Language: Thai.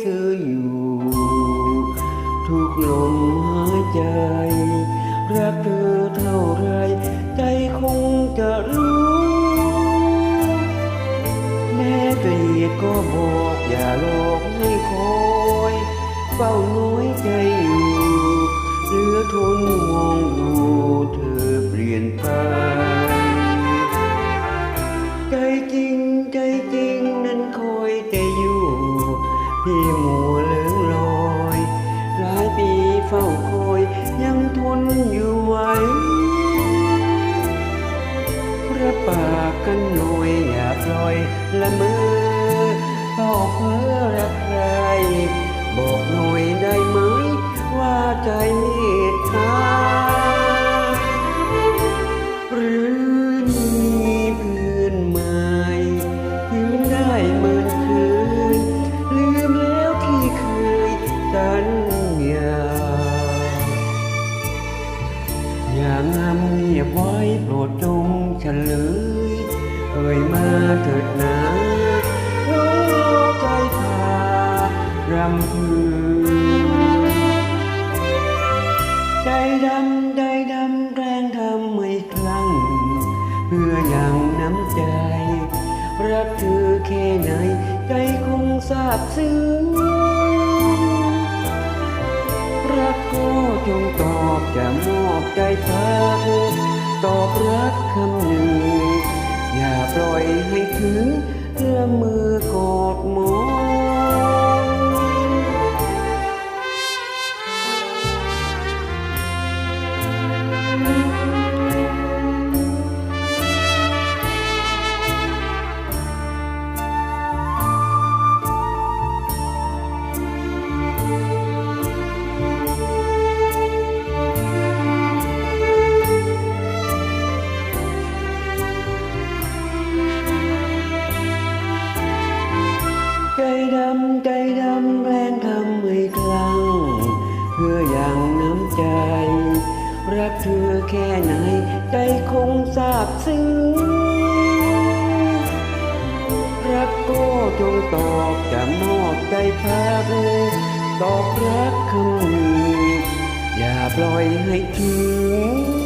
เธออยู่ ทุกลมหายใจ รักเธอเท่าไร ใจคงจะรู้ แม้เกลียดก็บอกอย่าลอกให้คอย เฝ้าน้อยใจอยู่ ปากกันหน่อยอย่าปล่อยละมือเฝ้าเพ้อ อ่ยมาเถิดนาโอ้ใจพารำพึงใจดำใจดำแกล้งทำไม่คลั่ง เพื่อยังน้ำใจ รักเธอแค่ไหน ใจคงทราบซึ้งรักก็จงตอบจะมอบใจพักตอบรักคำหนึ่ง อย่าปล่อยให้ถึงเอื้อมมือกอดหมอ น้ำใจ รักเธอแค่ไหนใจคงทราบซึ้ง รักก็จงตอบจะมอบใจพักตอบรักคำหนึ่งอย่าปล่อยให้ทิ้ง